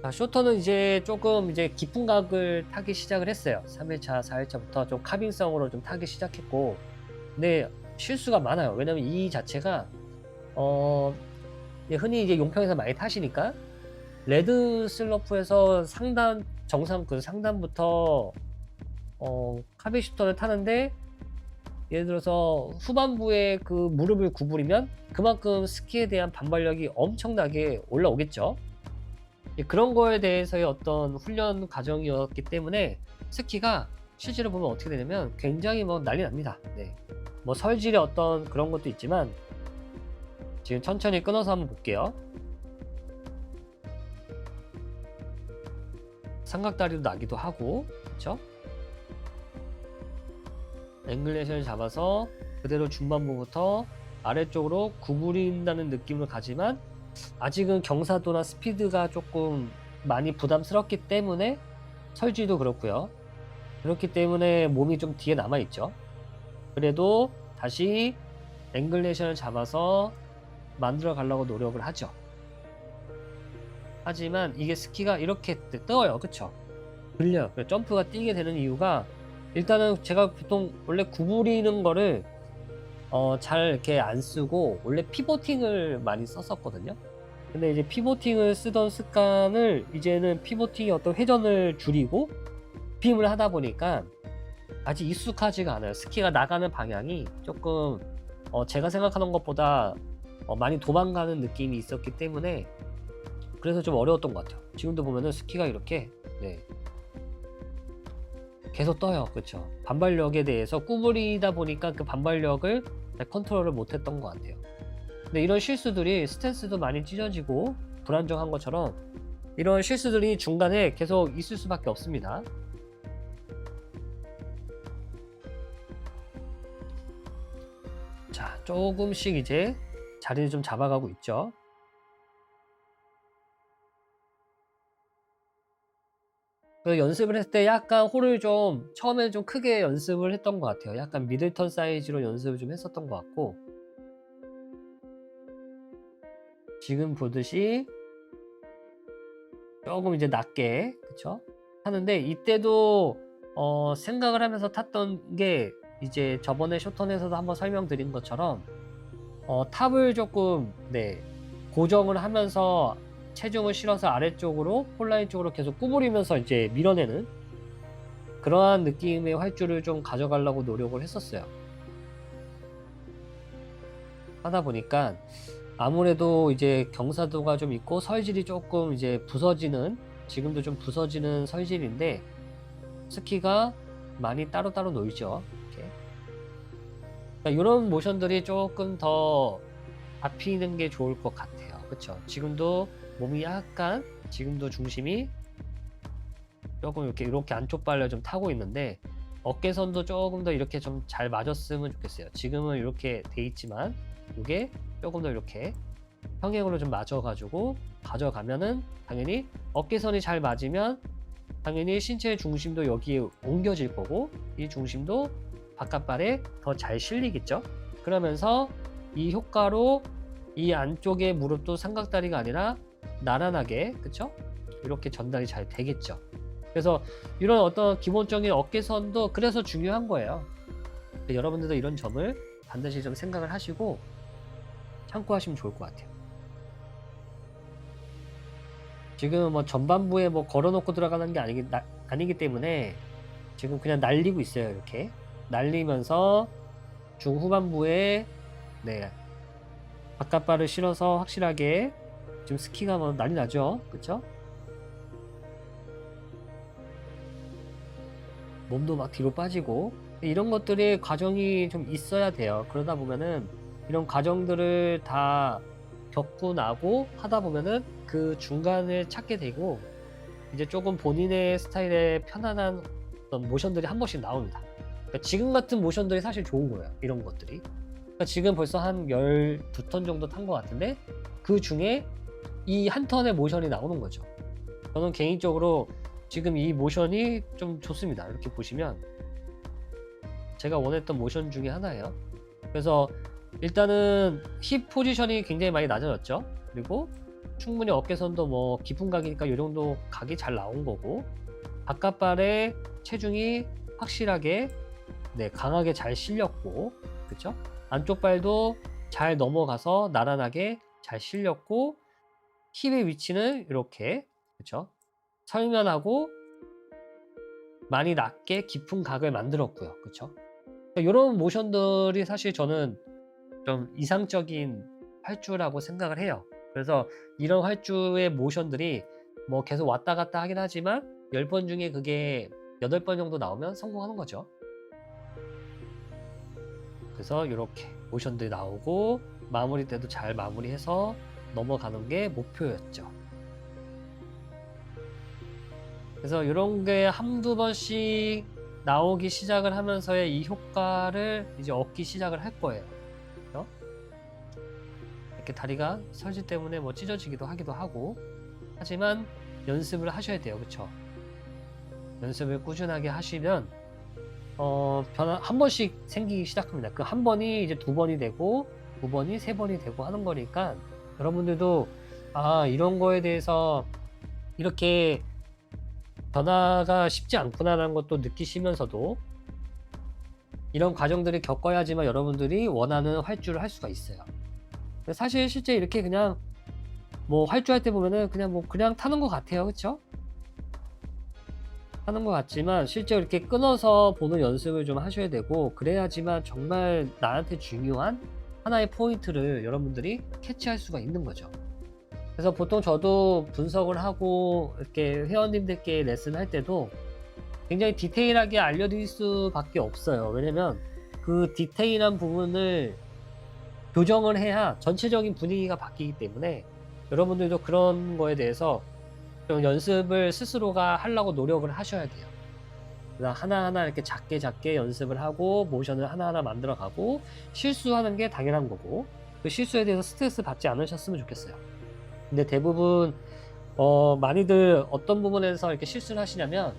자, 쇼터는 이제 조금 이제 깊은 각을 타기 시작을 했어요. 3일차, 4일차부터 좀 카빙성으로 좀 타기 시작했고, 근데 실수가 많아요. 왜냐면 이 자체가, 어, 흔히 이제 용평에서 많이 타시니까, 레드 슬러프에서 상단, 정상 그 상단부터, 어, 카빙 쇼터를 타는데, 예를 들어서 후반부에 그 무릎을 구부리면 그만큼 스키에 대한 반발력이 엄청나게 올라오겠죠. 예, 그런 거에 대해서의 어떤 훈련 과정이었기 때문에 스키가 실제로 보면 어떻게 되냐면 굉장히 뭐 난리 납니다. 네. 뭐 설질의 어떤 그런 것도 있지만 지금 천천히 끊어서 한번 볼게요. 삼각다리도 나기도 하고, 그렇죠? 앵글레이션을 잡아서 그대로 중반부부터 아래쪽으로 구부린다는 느낌을 가지만 아직은 경사도나 스피드가 조금 많이 부담스럽기 때문에 설지도 그렇고요. 그렇기 때문에 몸이 좀 뒤에 남아 있죠. 그래도 다시 앵글레이션을 잡아서 만들어 가려고 노력을 하죠. 하지만 이게 스키가 이렇게 떠요. 그쵸? 들려요. 그래서 점프가 뛰게 되는 이유가 일단은 제가 보통 원래 구부리는 거를 어, 잘 이렇게 안 쓰고 원래 피보팅을 많이 썼었거든요. 근데 이제 피보팅을 쓰던 습관을 이제는 피보팅의 어떤 회전을 줄이고 빔을 하다 보니까 아직 익숙하지가 않아요. 스키가 나가는 방향이 조금 어, 제가 생각하는 것보다 어, 많이 도망가는 느낌이 있었기 때문에 그래서 좀 어려웠던 것 같아요. 지금도 보면은 스키가 이렇게 네, 계속 떠요. 그렇죠. 반발력에 대해서 구부리다 보니까 그 반발력을 잘 컨트롤을 못했던 것 같아요. 근데 이런 실수들이 스탠스도 많이 찢어지고 불안정한 것처럼 이런 실수들이 중간에 계속 있을 수밖에 없습니다. 자, 조금씩 이제 자리를 좀 잡아가고 있죠. 그 연습을 했을 때 약간 홀을 좀 처음에 좀 크게 연습을 했던 것 같아요. 약간 미들턴 사이즈로 연습을 좀 했었던 것 같고 지금 보듯이 조금 이제 낮게 그쵸 하는데 이때도 어, 생각을 하면서 탔던 게 이제 저번에 쇼턴에서도 한번 설명드린 것처럼 어, 탑을 조금 네 고정을 하면서 체중을 실어서 아래쪽으로 폴라인 쪽으로 계속 구부리면서 이제 밀어내는 그러한 느낌의 활주를 좀 가져가려고 노력을 했었어요. 하다 보니까 아무래도 이제 경사도가 좀 있고 설질이 조금 이제 부서지는 지금도 좀 부서지는 설질인데 스키가 많이 따로따로 놓이죠. 이렇게. 그러니까 이런 모션들이 조금 더 잡히는 게 좋을 것 같아요. 그렇죠? 지금도 몸이 약간 지금도 중심이 조금 이렇게 이렇게 안쪽 발을 좀 타고 있는데 어깨선도 조금 더 이렇게 좀 잘 맞았으면 좋겠어요. 지금은 이렇게 돼 있지만 이게 조금 더 이렇게 평행으로 좀 맞아가지고 가져가면은 당연히 어깨선이 잘 맞으면 당연히 신체의 중심도 여기에 옮겨질 거고 이 중심도 바깥발에 더 잘 실리겠죠. 그러면서 이 효과로 이 안쪽의 무릎도 삼각다리가 아니라 나란하게 그쵸? 이렇게 전달이 잘 되겠죠. 그래서 이런 어떤 기본적인 어깨선도 그래서 중요한 거예요. 여러분들도 이런 점을 반드시 좀 생각을 하시고 참고하시면 좋을 것 같아요. 지금 뭐 전반부에 뭐 걸어놓고 들어가는 게 아니기, 나, 아니기 때문에 지금 그냥 날리고 있어요. 이렇게 날리면서 중후반부에 네 바깥발을 실어서 확실하게 지금 스키가 뭐 난리 나죠. 그쵸? 몸도 막 뒤로 빠지고 이런 것들이 과정이 좀 있어야 돼요. 그러다 보면은 이런 과정들을 다 겪고 나고 하다 보면은 그 중간을 찾게 되고 이제 조금 본인의 스타일에 편안한 어떤 모션들이 한 번씩 나옵니다. 그러니까 지금 같은 모션들이 사실 좋은 거예요. 이런 것들이. 그러니까 지금 벌써 한 12턴 정도 탄 것 같은데 그 중에 이 한 턴의 모션이 나오는 거죠. 저는 개인적으로 지금 이 모션이 좀 좋습니다. 이렇게 보시면 제가 원했던 모션 중에 하나예요. 그래서 일단은 힙 포지션이 굉장히 많이 낮아졌죠. 그리고 충분히 어깨선도 뭐 깊은 각이니까 이 정도 각이 잘 나온 거고 바깥발의 체중이 확실하게 네, 강하게 잘 실렸고 그쵸? 안쪽 발도 잘 넘어가서 나란하게 잘 실렸고 힙의 위치는 이렇게 그쵸? 설면하고 많이 낮게 깊은 각을 만들었고요. 그쵸? 이런 모션들이 사실 저는 좀 이상적인 활주라고 생각을 해요. 그래서 이런 활주의 모션들이 뭐 계속 왔다 갔다 하긴 하지만 10번 중에 그게 8번 정도 나오면 성공하는 거죠. 그래서 이렇게 모션들이 나오고 마무리 때도 잘 마무리해서 넘어가는 게 목표였죠. 그래서 이런 게 한두 번씩 나오기 시작을 하면서의 이 효과를 이제 얻기 시작을 할 거예요. 이렇게 다리가 설지 때문에 뭐 찢어지기도 하기도 하고 하지만 연습을 하셔야 돼요. 그쵸? 연습을 꾸준하게 하시면 어, 변화 한 번씩 생기기 시작합니다. 그 한 번이 이제 두 번이 되고 두 번이 세 번이 되고 하는 거니까 여러분들도 아 이런 거에 대해서 이렇게 변화가 쉽지 않구나라는 것도 느끼시면서도 이런 과정들을 겪어야지만 여러분들이 원하는 활주를 할 수가 있어요. 사실 실제 이렇게 그냥 뭐 활주할 때 보면은 그냥 뭐 그냥 타는 것 같아요, 그렇죠? 하는 것 같지만 실제 이렇게 끊어서 보는 연습을 좀 하셔야 되고 그래야지만 정말 나한테 중요한 하나의 포인트를 여러분들이 캐치할 수가 있는 거죠. 그래서 보통 저도 분석을 하고 이렇게 회원님들께 레슨 할 때도 굉장히 디테일하게 알려드릴 수밖에 없어요. 왜냐면 그 디테일한 부분을 교정을 해야 전체적인 분위기가 바뀌기 때문에 여러분들도 그런 거에 대해서 좀 연습을 스스로가 하려고 노력을 하셔야 돼요. 하나하나 이렇게 작게 작게 연습을 하고 모션을 하나하나 만들어 가고 실수하는 게 당연한 거고 그 실수에 대해서 스트레스 받지 않으셨으면 좋겠어요. 근데 대부분 어, 많이들 어떤 부분에서 이렇게 실수를 하시냐면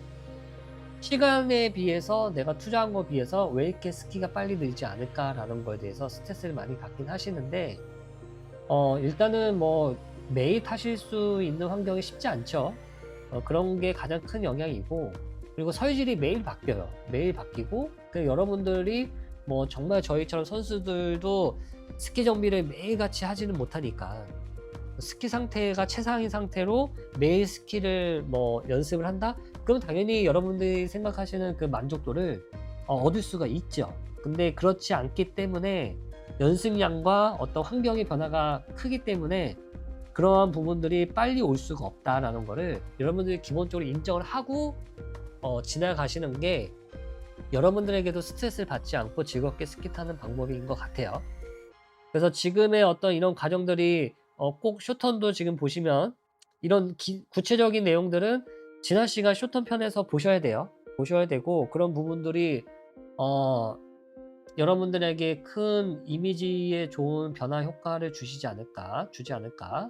시간에 비해서 내가 투자한 거에 비해서 왜 이렇게 스키가 빨리 늘지 않을까라는 거에 대해서 스트레스를 많이 받긴 하시는데 어, 일단은 뭐 매일 타실 수 있는 환경이 쉽지 않죠. 어, 그런 게 가장 큰 영향이고 그리고 설질이 매일 바뀌어요. 매일 바뀌고 그 여러분들이 뭐 정말 저희처럼 선수들도 스키 정비를 매일 같이 하지는 못하니까 스키 상태가 최상의 상태로 매일 스키를 뭐 연습을 한다? 그럼 당연히 여러분들이 생각하시는 그 만족도를 어, 얻을 수가 있죠. 근데 그렇지 않기 때문에 연습량과 어떤 환경의 변화가 크기 때문에 그러한 부분들이 빨리 올 수가 없다라는 거를 여러분들이 기본적으로 인정을 하고 어, 지나가시는 게 여러분들에게도 스트레스를 받지 않고 즐겁게 스키 타는 방법인 것 같아요. 그래서 지금의 어떤 이런 과정들이 어, 꼭 쇼턴도 지금 보시면 이런 기- 구체적인 내용들은 지난 시간 쇼턴 편에서 보셔야 돼요. 보셔야 되고 그런 부분들이 어, 여러분들에게 큰 이미지에 좋은 변화 효과를 주시지 않을까, 주지 않을까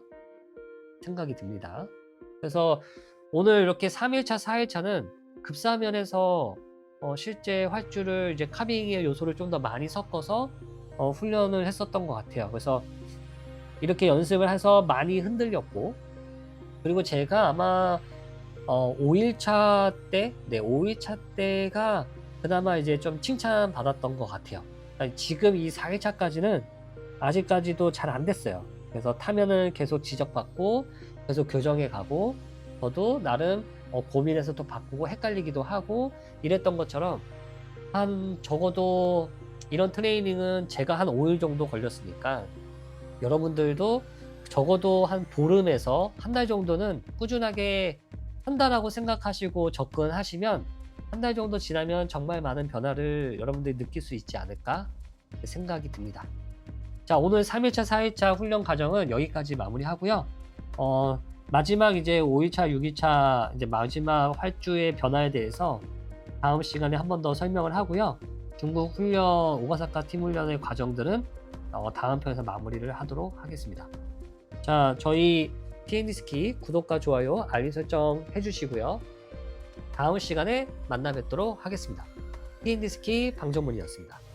생각이 듭니다. 그래서 오늘 이렇게 3일차, 4일차는 급사면에서 어, 실제 활주를 이제 카빙의 요소를 좀 더 많이 섞어서 어, 훈련을 했었던 것 같아요. 그래서 이렇게 연습을 해서 많이 흔들렸고 그리고 제가 아마 어, 5일차 때, 네, 5일차 때가 그나마 이제 좀 칭찬 받았던 것 같아요. 지금 이 4일차까지는 아직까지도 잘 안 됐어요. 그래서 타면은 계속 지적받고 계속 교정해 가고 저도 나름 어, 고민해서 또 바꾸고 헷갈리기도 하고 이랬던 것처럼 한 적어도 이런 트레이닝은 제가 한 5일 정도 걸렸으니까 여러분들도 적어도 한 보름에서 한 달 정도는 꾸준하게 한다라고 생각하시고 접근하시면 한 달 정도 지나면 정말 많은 변화를 여러분들이 느낄 수 있지 않을까 생각이 듭니다. 자, 오늘 3일차, 4일차 훈련 과정은 여기까지 마무리하고요. 어, 마지막 이제 5일차, 6일차 이제 마지막 활주의 변화에 대해서 다음 시간에 한 번 더 설명을 하고요. 중국 훈련, 오가사카 팀 훈련의 과정들은 어, 다음 편에서 마무리를 하도록 하겠습니다. 자, 저희 TND 스키 구독과 좋아요, 알림 설정 해주시고요. 다음 시간에 만나 뵙도록 하겠습니다. TND 스키 방정문이었습니다.